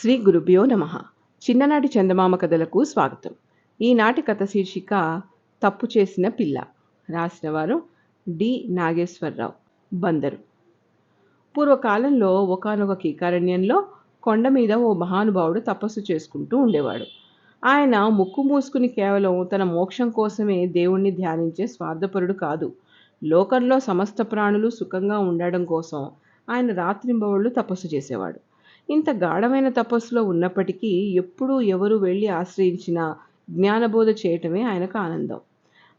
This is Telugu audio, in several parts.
శ్రీ గురుభ్యో నమ. చిన్ననాటి చందమామ కథలకు స్వాగతం. ఈనాటి కథ శీర్షిక తప్పు చేసిన పిల్ల రాసినవారు డి. నాగేశ్వరరావు బందరు. పూర్వకాలంలో ఒకానొక కీకారణ్యంలో కొండ మీద ఓ మహానుభావుడు తపస్సు చేసుకుంటూ ఉండేవాడు. ఆయన ముక్కు మూసుకుని కేవలం తన మోక్షం కోసమే దేవుణ్ణి ధ్యానించే స్వార్థపరుడు కాదు. లోకంలో సమస్త ప్రాణులు సుఖంగా ఉండడం కోసం ఆయన రాత్రింబవళ్ళు తపస్సు చేసేవాడు. ఇంత గాఢమైన తపస్సులో ఉన్నప్పటికీ ఎప్పుడూ ఎవరు వెళ్ళి ఆశ్రయించినా జ్ఞానబోధ చేయటమే ఆయనకు ఆనందం.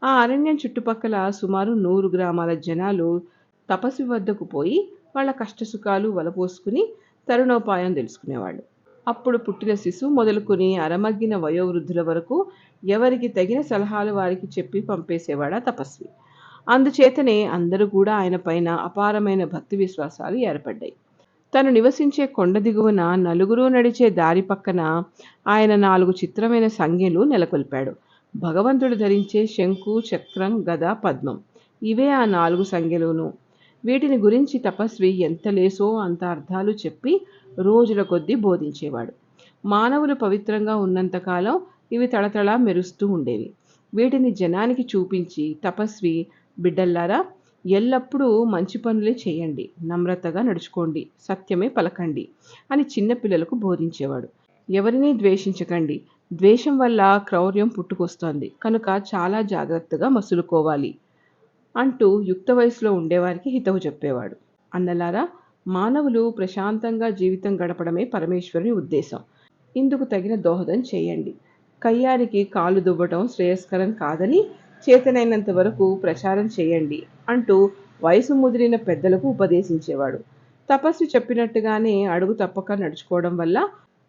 ఆ అరణ్యం చుట్టుపక్కల సుమారు నూరు గ్రామాల జనాలు తపస్వి వద్దకు పోయి వాళ్ళ కష్టసుఖాలు వలపోసుకుని తరుణోపాయం తెలుసుకునేవాళ్ళు. అప్పుడు పుట్టిన శిశువు మొదలుకుని అరమగ్గిన వయోవృద్ధుల వరకు ఎవరికి తగిన సలహాలు వారికి చెప్పి పంపేసేవాడా తపస్వి. అందుచేతనే అందరూ కూడా ఆయన పైన అపారమైన భక్తి విశ్వాసాలు ఏర్పడ్డాయి. తను నివసించే కొండ దిగువన నలుగురు నడిచే దారి పక్కన ఆయన నాలుగు చిత్రమైన సంజ్ఞలు నెలకొల్పాడు. భగవంతుడు ధరించే శంకు చక్రం గద పద్మం. ఇవే ఆ నాలుగు సంజ్ఞలును వీటిని గురించి తపస్వి ఎంత లేసో అంత అర్థాలు చెప్పి రోజుల కొద్దీ బోధించేవాడు. మానవులు పవిత్రంగా ఉన్నంతకాలం ఇవి తళతళ మెరుస్తూ ఉండేవి. వీటిని జనానికి చూపించి తపస్వి బిడ్డల్లారా ఎల్లప్పుడూ మంచి పనులే చేయండి. నమ్రతగా నడుచుకోండి. సత్యమే పలకండి అని చిన్నపిల్లలకు బోధించేవాడు. ఎవరినీ ద్వేషించకండి. ద్వేషం వల్ల క్రౌర్యం పుట్టుకొస్తోంది. కనుక చాలా జాగ్రత్తగా మసులుకోవాలి అంటూ యుక్త వయసులో ఉండేవారికి హితవు చెప్పేవాడు. అన్నలారా మానవులు ప్రశాంతంగా జీవితం గడపడమే పరమేశ్వరుని ఉద్దేశం. ఇందుకు తగిన దోహదం చేయండి. కయ్యానికి కాలు దువ్వటం శ్రేయస్కరం కాదని చేతనైనంత వరకు ప్రచారం చేయండి అంటూ వయసు ముదిరిన పెద్దలకు ఉపదేశించేవాడు. తపస్వి చెప్పినట్టుగానే అడుగు తప్పక నడుచుకోవడం వల్ల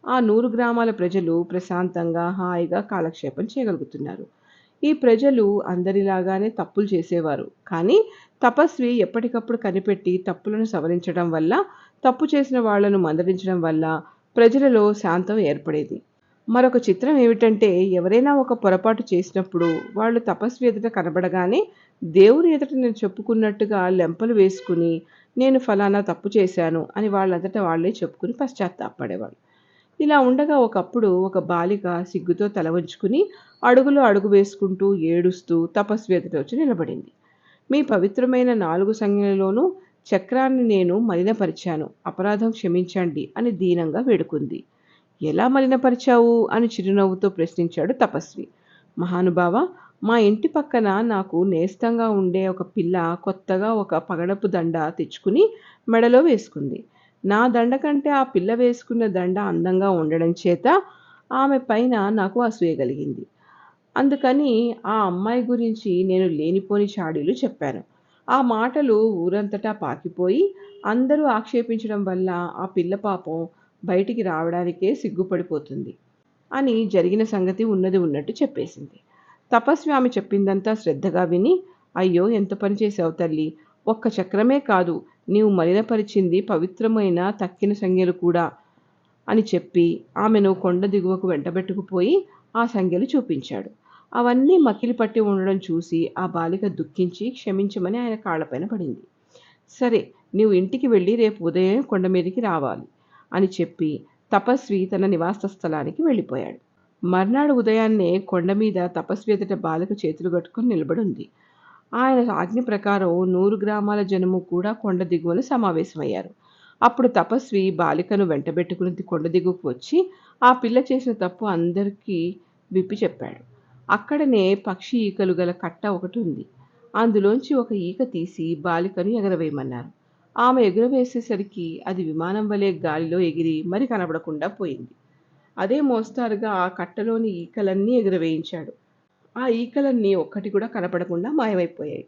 ఆ నూరు గ్రామాల ప్రజలు ప్రశాంతంగా హాయిగా కాలక్షేపం చేయగలుగుతున్నారు. ఈ ప్రజలు అందరిలాగానే తప్పులు చేసేవారు. కానీ తపస్వి ఎప్పటికప్పుడు కనిపెట్టి తప్పులను సవరించడం వల్ల తప్పు చేసిన వాళ్ళను మందలించడం వల్ల ప్రజలలో శాంతం ఏర్పడేది. మరొక చిత్రం ఏమిటంటే ఎవరైనా ఒక పొరపాటు చేసినప్పుడు వాళ్ళు తపస్వి ఎదుట కనబడగానే దేవుని ఎదుట నేను చెప్పుకున్నట్టుగా లెంపలు వేసుకుని నేను ఫలానా తప్పు చేశాను అని వాళ్ళంతటా వాళ్ళే చెప్పుకుని పశ్చాత్తాపడేవాళ్ళు. ఇలా ఉండగా ఒకప్పుడు ఒక బాలిక సిగ్గుతో తల వంచుకుని అడుగులో అడుగు వేసుకుంటూ ఏడుస్తూ తపస్వి ఎదుట వచ్చి నిలబడింది. మీ పవిత్రమైన నాలుగు సంజ్ఞలలోనూ చక్రాన్ని నేను మలినపరిచాను. అపరాధం క్షమించండి అని దీనంగా వేడుకుంది. ఎలా మలినపరిచావు? అని చిరునవ్వుతో ప్రశ్నించాడు తపస్వి. మహానుభావ మా ఇంటి పక్కన నాకు నేస్తంగా ఉండే ఒక పిల్ల కొత్తగా ఒక పగడపు దండ తెచ్చుకుని మెడలో వేసుకుంది. నా దండ కంటే ఆ పిల్ల వేసుకున్న దండ అందంగా ఉండడం చేత ఆమె పైన నాకు అసూయ కలిగింది. అందుకని ఆ అమ్మాయి గురించి నేను లేనిపోని చాడీలు చెప్పాను. ఆ మాటలు ఊరంతటా పాకిపోయి అందరూ ఆక్షేపించడం వల్ల ఆ పిల్ల పాపం బయటికి రావడానికే సిగ్గుపడిపోతుంది అని జరిగిన సంగతి ఉన్నది ఉన్నట్టు చెప్పేసింది. తపస్వి ఆమె చెప్పిందంతా శ్రద్ధగా విని అయ్యో ఎంత పని చేసావు తల్లి? ఒక్క చక్రమే కాదు నీవు మలినపరిచింది పవిత్రమైన తక్కిన సంఖ్యలు కూడా అని చెప్పి ఆమెను కొండ దిగువకు వెంటబెట్టుకుపోయి ఆ సంఖ్యలు చూపించాడు. అవన్నీ మకిలి పట్టి ఉండడం చూసి ఆ బాలిక దుఃఖించి క్షమించమని ఆయన కాళ్ళపైన పడింది. సరే నీవు ఇంటికి వెళ్ళి రేపు ఉదయం కొండ మీదకి రావాలి. అని చెప్పి తపస్వి తన నివాస స్థలానికి వెళ్ళిపోయాడు. మర్నాడు ఉదయాన్నే కొండ మీద తపస్వి ఎదుట బాలిక చేతులు కట్టుకుని నిలబడింది. ఆయన ఆజ్ఞ ప్రకారం నూరు గ్రామాల జనము కూడా కొండ దిగువన సమావేశమయ్యారు. అప్పుడు తపస్వి బాలికను వెంటబెట్టుకుని కొండ దిగువకు వచ్చి ఆ పిల్ల చేసిన తప్పు అందరికీ విప్పి చెప్పాడు. అక్కడనే పక్షి ఈకలు గల కట్ట ఒకటి ఉంది. అందులోంచి ఒక ఈక తీసి బాలికను ఎగరవేయమన్నారు. ఆమె ఎగురవేసేసరికి అది విమానం వలె గాలిలో ఎగిరి మరి కనబడకుండా పోయింది. అదే మోస్తారుగా ఆ కట్టలోని ఈకలన్నీ ఎగురవేయించాడు. ఆ ఈకలన్నీ ఒక్కటి కూడా కనపడకుండా మాయమైపోయాయి.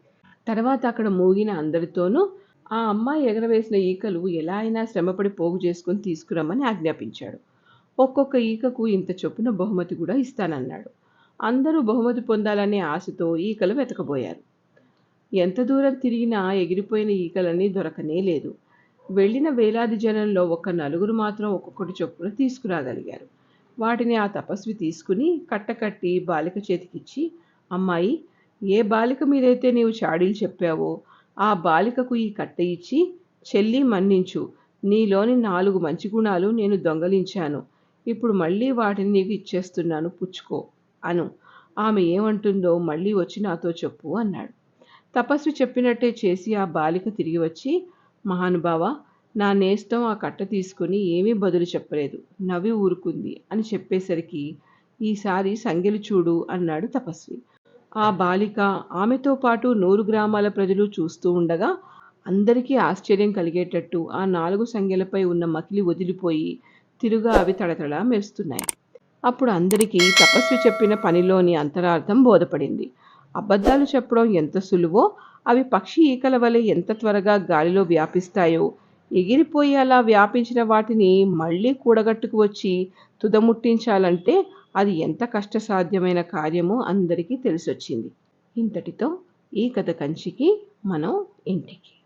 తర్వాత అక్కడ మూగిన అందరితోనూ ఆ అమ్మాయి ఎగరవేసిన ఈకలు ఎలా అయినా శ్రమపడి పోగు చేసుకుని తీసుకురమ్మని ఆజ్ఞాపించాడు. ఒక్కొక్క ఈకకు ఇంత చొప్పున బహుమతి కూడా ఇస్తానన్నాడు. అందరూ బహుమతి పొందాలనే ఆశతో ఈకలు వెతకబోయారు. ఎంత దూరం తిరిగినా ఎగిరిపోయిన ఈకలన్నీ దొరకనే లేదు. వెళ్ళిన వేలాది జనంలో ఒక నలుగురు మాత్రం ఒక్కొక్కటి చొప్పున తీసుకురాగలిగారు. వాటిని ఆ తపస్వి తీసుకుని కట్టకట్టి బాలిక చేతికిచ్చి అమ్మాయి ఏ బాలిక మీదైతే నీవు చాడీలు చెప్పావో ఆ బాలికకు ఈ కట్ట ఇచ్చి చెల్లి మన్నించు. నీలోని నాలుగు మంచి గుణాలు నేను దొంగలించాను. ఇప్పుడు మళ్ళీ వాటిని నీకు ఇచ్చేస్తున్నాను పుచ్చుకో అను. ఆమె ఏమంటుందో మళ్ళీ వచ్చి నాతో చెప్పు అన్నాడు. తపస్వి చెప్పినట్టే చేసి ఆ బాలిక తిరిగి వచ్చి మహానుభావ నా నేస్తం ఆ కట్ట తీసుకుని ఏమీ బదులు చెప్పలేదు. నవ్వి ఊరుకుంది అని చెప్పేసరికి ఈసారి సంగెలు చూడు అన్నాడు తపస్వి. ఆ బాలిక ఆమెతో పాటు నూరు గ్రామాల ప్రజలు చూస్తూ ఉండగా అందరికీ ఆశ్చర్యం కలిగేటట్టు ఆ నాలుగు సంఖ్యలపై ఉన్న మకిలి వదిలిపోయి తిరుగా అవి తడతడ మెరుస్తున్నాయి. అప్పుడు అందరికీ తపస్వి చెప్పిన పనిలోని అంతరార్థం బోధపడింది. అబద్ధాలు చెప్పడం ఎంత సులువో అవి పక్షి ఈకల వలె ఎంత త్వరగా గాలిలో వ్యాపిస్తాయో. ఎగిరిపోయి అలా వ్యాపించిన వాటిని మళ్ళీ కూడగట్టుకు వచ్చి తుదముట్టించాలంటే అది ఎంత కష్టసాధ్యమైన కార్యమో అందరికీ తెలిసొచ్చింది. ఇంతటితో ఈ కథ కంచికి మనం ఇంటికి.